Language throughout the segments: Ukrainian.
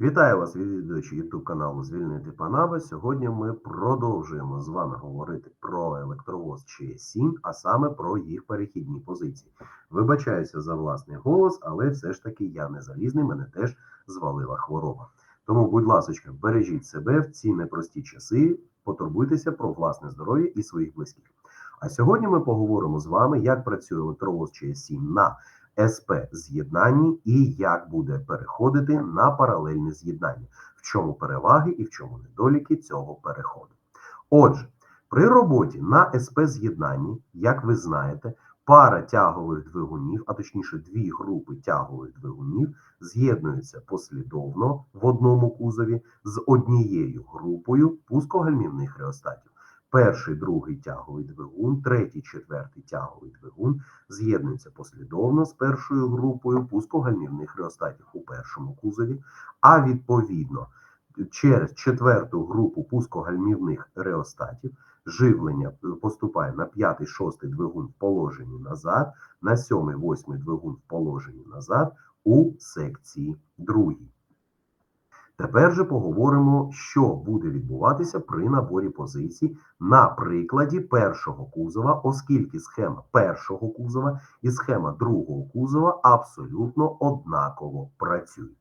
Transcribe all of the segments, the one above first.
Вітаю вас, відвідувачі YouTube каналу Звільнити Панаби. Сьогодні ми продовжуємо з вами говорити про електровоз ЧС7, а саме про їх перехідні позиції. Вибачаюся за власний голос, але все ж таки я не залізний, мене теж звалила хвороба. Тому, будь ласка, бережіть себе в ці непрості часи, потурбуйтеся про власне здоров'я і своїх близьких. А сьогодні ми поговоримо з вами, як працює електровоз ЧС7 на СП з'єднанні і як буде переходити на паралельне з'єднання, в чому переваги і в чому недоліки цього переходу. Отже, при роботі на СП з'єднанні, як ви знаєте, пара тягових двигунів, а точніше дві групи тягових двигунів, з'єднуються послідовно в одному кузові з однією групою пускогальмівних реостатів. Перший, другий тяговий двигун, третій, четвертий тяговий двигун з'єднуються послідовно з першою групою пускогальмівних реостатів у першому кузові, а відповідно через четверту групу пускогальмівних реостатів живлення поступає на п'ятий, шостий двигун в положенні назад, на сьомий, восьмий двигун в положенні назад у секції другій. Тепер же поговоримо, що буде відбуватися при наборі позицій на прикладі першого кузова, оскільки схема першого кузова і схема другого кузова абсолютно однаково працюють.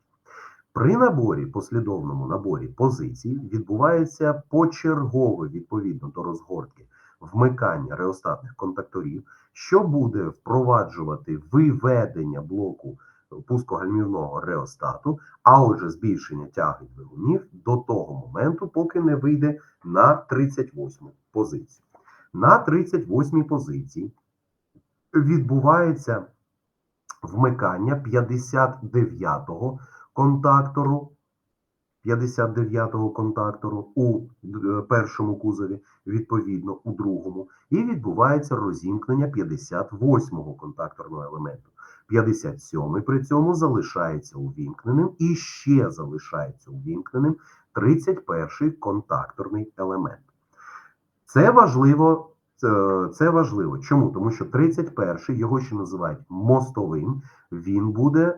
При наборі, послідовному наборі позицій відбувається почергове відповідно до розгортки вмикання реостатних контакторів, що буде впроваджувати виведення блоку пускогальмівного реостату, а отже, збільшення тяги двигунів до того моменту, поки не вийде на 38 позицію. На 38 позиції відбувається вмикання 59-го контактору. 59-го контактору у першому кузові, відповідно у другому, і відбувається розімкнення 58-го контакторного елементу. 57-й при цьому залишається увімкненим і ще залишається увімкненим 31-й контакторний елемент. Це важливо. Це важливо. Чому? Тому що 31-й, його ще називають мостовим, він буде е,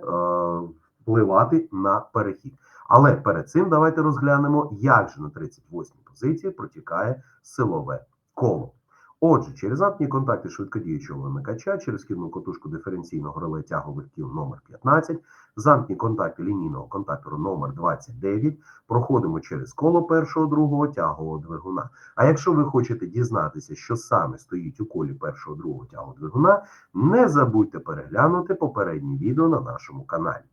впливати на перехід. Але перед цим давайте розглянемо, як же на 38-й позиції протікає силове коло. Отже, через замкні контакти швидкодіючого вимикача, через кідну котушку диференційного реле тягових кіл номер 15 замкні контакти лінійного контактору номер 29 проходимо через коло першого другого тягового двигуна. А якщо ви хочете дізнатися, що саме стоїть у колі першого другого тягового двигуна, не забудьте переглянути попереднє відео на нашому каналі.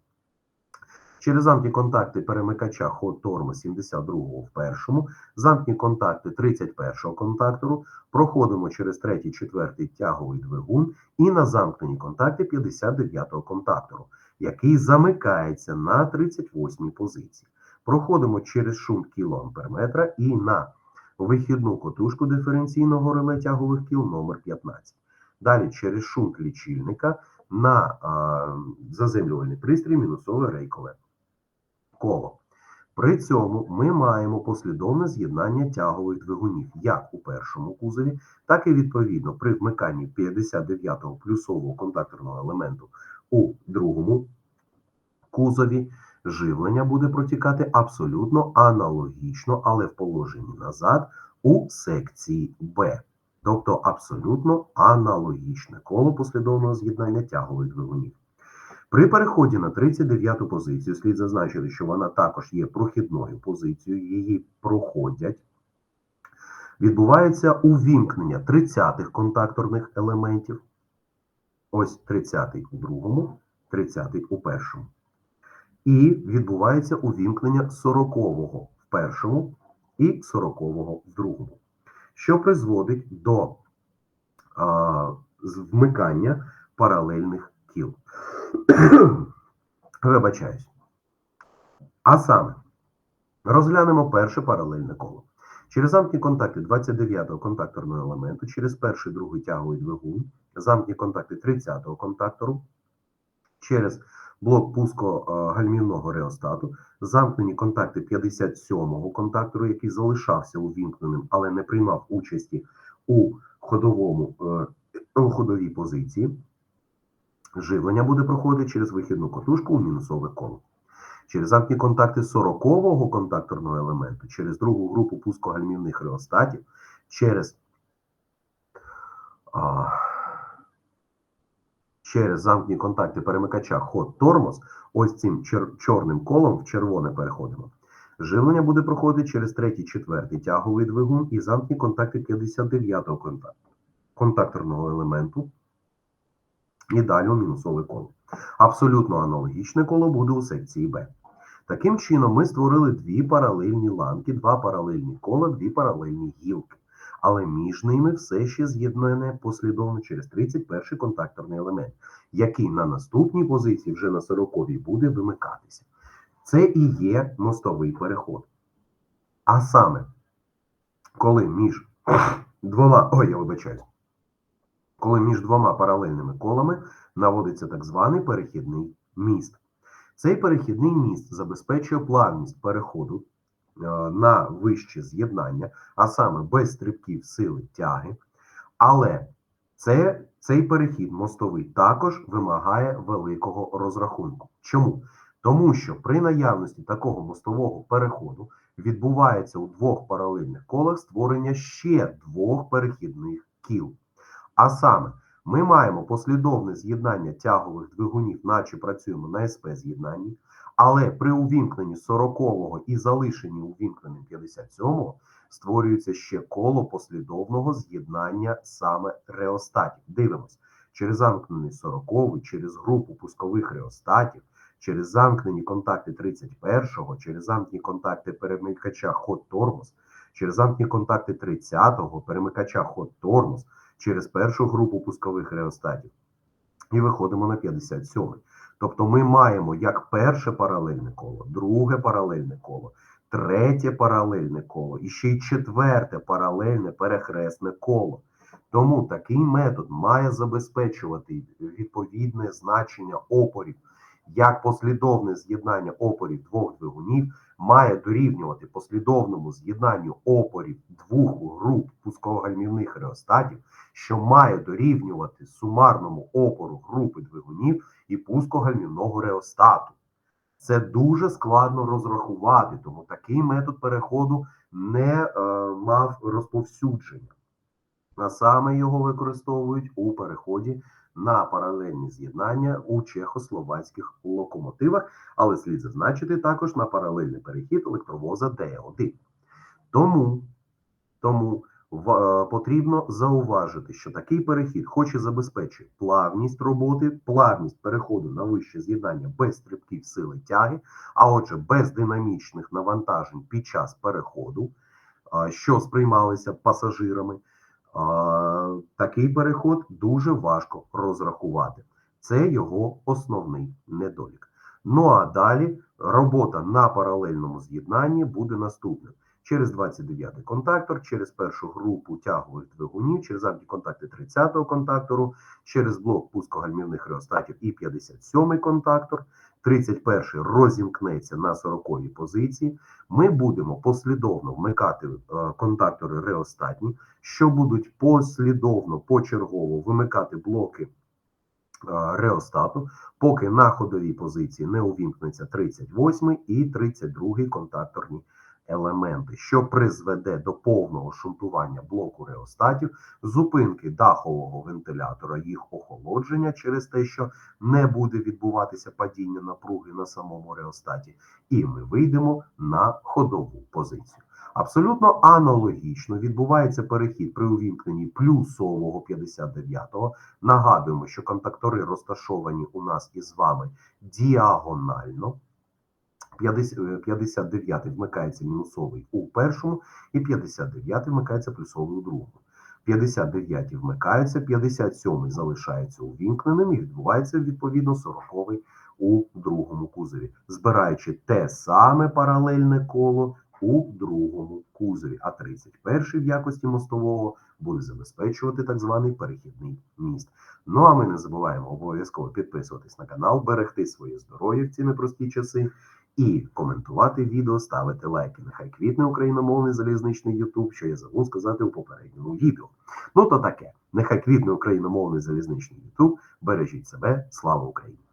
Через замкні контакти перемикача ход торма 72-го в першому, замкні контакти 31-го контактору, проходимо через третій, четвертий тяговий двигун. І на замкнені контакти 59-го контактору, який замикається на 38-й позиції. Проходимо через шум кілоамперметра і на вихідну котушку диференційного реле тягових кіл номер 15 Далі через шунт лічильника на а, заземлювальний пристрій мінусове рейкове коло. При цьому ми маємо послідовне з'єднання тягових двигунів як у першому кузові, так і відповідно при вмиканні 59-го плюсового контакторного елементу у другому кузові. Живлення буде протікати абсолютно аналогічно, але в положенні назад у секції Б. Тобто абсолютно аналогічне коло послідовного з'єднання тягових двигунів. При переході на 39-ту позицію слід зазначити, що вона також є прохідною позицією, її проходять. Відбувається увімкнення 30-х контакторних елементів. Ось 30-й у другому, 30-й у першому. І відбувається увімкнення 40-го в першому і 40-го в другому, що призводить до а, вмикання паралельних кіл. Вибачаюсь. А саме, розглянемо перше паралельне коло. Через замкні контакти 29-го контакторного елементу, через перший другий тяговий двигун, замкні контакти 30-го контактору, через блок пуско-гальмівного реостату, замкнені контакти 57-го контактору, який залишався увімкненим, але не приймав участі у ходовому, е, у ходовій позиції. Живлення буде проходити через вихідну котушку у мінусове коло. через замкні контакти 40-го контакторного елементу, через другу групу пускогальмівних реостатів, через, а, через замкні контакти перемикача ход тормоз, ось цим чер- чорним колом в червоне переходимо. Живлення буде проходити через третій, четвертий тяговий двигун і замкні контакти 59-го контакту, контакторного елементу. І далі у мінусове коло. Абсолютно аналогічне коло буде у секції Б. Таким чином, ми створили дві паралельні ланки, два паралельні кола, дві паралельні гілки. Але між ними все ще з'єднане послідовно через 31 контакторний елемент, який на наступній позиції, вже на 40-й, буде вимикатися. Це і є мостовий переход. А саме, коли між двома, ой, я вибачаюсь, коли між двома паралельними колами наводиться так званий перехідний міст. Цей перехідний міст забезпечує плавність переходу е, на вище з'єднання, а саме без стрибків сили тяги. Але це, цей перехід мостовий також вимагає великого розрахунку. Чому? Тому що при наявності такого мостового переходу відбувається у двох паралельних колах створення ще двох перехідних кіл. А саме, ми маємо послідовне з'єднання тягових двигунів, наче працюємо на СП з'єднанні, але при увімкненні 40-го і залишенні увімкненим 57-го створюється ще коло послідовного з'єднання саме реостатів. Дивимось, через замкнений 40-й, через групу пускових реостатів, через замкнені контакти 31-го, через замкнені контакти перемикача ход тормоз, через замкнені контакти 30-го, перемикача ход тормоз, через першу групу пускових реостатів. І виходимо на 57-й. Тобто ми маємо як перше паралельне коло, друге паралельне коло, третє паралельне коло і ще й четверте паралельне перехресне коло. Тому такий метод має забезпечувати відповідне значення опорів, як послідовне з'єднання опорів двох двигунів має дорівнювати послідовному з'єднанню опорів двох груп пусково-гальмівних реостатів, що має дорівнювати сумарному опору групи двигунів і пускогальмівного реостату. Це дуже складно розрахувати, тому такий метод переходу не е, мав розповсюдження. А саме його використовують у переході на паралельні з'єднання у чехословацьких локомотивах, але слід зазначити також на паралельний перехід електровоза Д1. Тому, тому е, потрібно зауважити, що такий перехід, хоч і забезпечує плавність роботи, плавність переходу на вище з'єднання без стрибків сили тяги, а отже, без динамічних навантажень під час переходу, е, що сприймалися пасажирами, такий переход дуже важко розрахувати. Це його основний недолік. Ну а далі робота на паралельному з'єднанні буде наступним. Через 29-й контактор, через першу групу тягових двигунів, через антиконтакти 30-го контактору, через блок пускогальмівних реостатів і 57-й контактор, 31-й розімкнеться на 40-й позиції. Ми будемо послідовно вмикати е, контактори реостатні, що будуть послідовно почергово вимикати блоки е, реостату, поки на ходовій позиції не увімкнеться 38 і 32 контакторні елементи, що призведе до повного шунтування блоку реостатів, зупинки дахового вентилятора, їх охолодження через те, що не буде відбуватися падіння напруги на самому реостаті, і ми вийдемо на ходову позицію. Абсолютно аналогічно відбувається перехід при увімкненні плюсового 59-го. Нагадуємо, що контактори розташовані у нас із вами діагонально. 59 вмикається мінусовий у першому, і 59 вмикається плюсовий у другому. 59 вмикаються, 57 залишається увімкненим і відбувається відповідно 40 у другому кузові, збираючи те саме паралельне коло у другому кузові. А 31 в якості мостового буде забезпечувати так званий перехідний міст. Ну а ми не забуваємо обов'язково підписуватись на канал, берегти своє здоров'я в ці непрості часи. І коментувати відео, ставити лайки. Нехай квітне україномовний залізничний Ютуб, що я забув сказати у попередньому відео. Ну то таке. Нехай квітне україномовний залізничний Ютуб. Бережіть себе. Слава Україні!